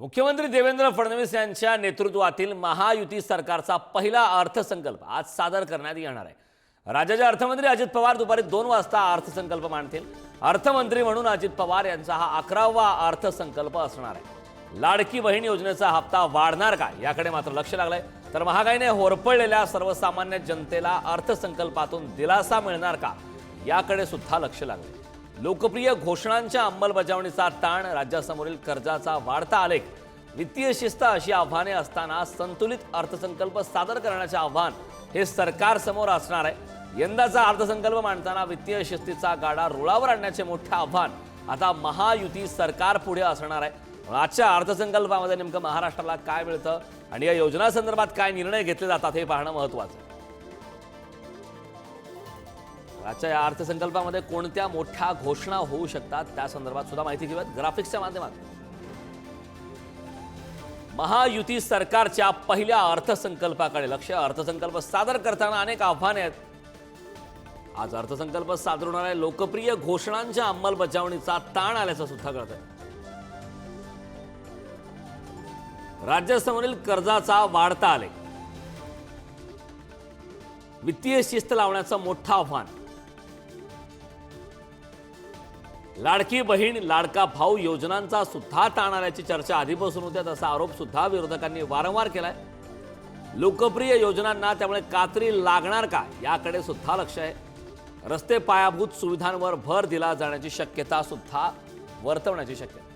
मुख्यमंत्री देवेंद्र फडणवीस यांच्या नेतृत्वातील महायुती सरकारचा पहिला अर्थसंकल्प आज सादर करण्यात येणार आहे. राज्याचे अर्थमंत्री अजित पवार दुपारी दोन वाजता अर्थसंकल्प मांडतील. अर्थमंत्री म्हणून अजित पवार यांचा हा अकरावा अर्थसंकल्प असणार आहे. लाडकी बहीण योजनेचा हप्ता वाढणार का याकडे मात्र लक्ष लागलंय. तर महागाईने होरपळलेल्या सर्वसामान्य जनतेला अर्थसंकल्पातून दिलासा मिळणार का याकडे सुद्धा लक्ष लागले लोकप्रिय घोषणांच्या अंमलबजावणीचा ताण राज्यासमोरील कर्जाचा वाढता आलेख वित्तीय शिस्त अशी आव्हाने असताना संतुलित अर्थसंकल्प सादर करण्याचे आव्हान हे सरकारसमोर असणार आहे. यंदाचा अर्थसंकल्प मांडताना वित्तीय शिस्तीचा गाडा रुळावर आणण्याचे मोठे आव्हान आता महायुती सरकार पुढे असणार आहे. आजच्या अर्थसंकल्पामध्ये नेमकं महाराष्ट्राला काय मिळतं आणि या योजनासंदर्भात काय निर्णय घेतले जातात हे पाहणं महत्त्वाचं आजच्या या अर्थसंकल्पामध्ये कोणत्या मोठ्या घोषणा होऊ शकतात त्या संदर्भात सुद्धा माहिती घेऊयात ग्राफिक्सच्या माध्यमातून. महायुती सरकारच्या पहिल्या अर्थसंकल्पाकडे लक्ष. अर्थसंकल्प सादर करताना अनेक आव्हाने आहेत. आज अर्थसंकल्प सादर होणाऱ्या लोकप्रिय घोषणांच्या अंमलबजावणीचा ताण आल्याचं सुद्धा कळत आहे राज्यासमोरील कर्जाचा वाढता आले वित्तीय शिस्त लावण्याचं मोठं आव्हान. लाडकी बहीण लाडका भाऊ योजनांचा सुद्धा ताण आल्याची चर्चा आधीपासून होत्या तसा आरोप सुद्धा विरोधकांनी वारंवार केलाय. लोकप्रिय योजनांना त्यामुळे कात्री लागणार का याकडे सुद्धा लक्ष आहे. रस्ते पायाभूत सुविधांवर भर दिला जाण्याची शक्यता सुद्धा वर्तवण्याची शक्यता.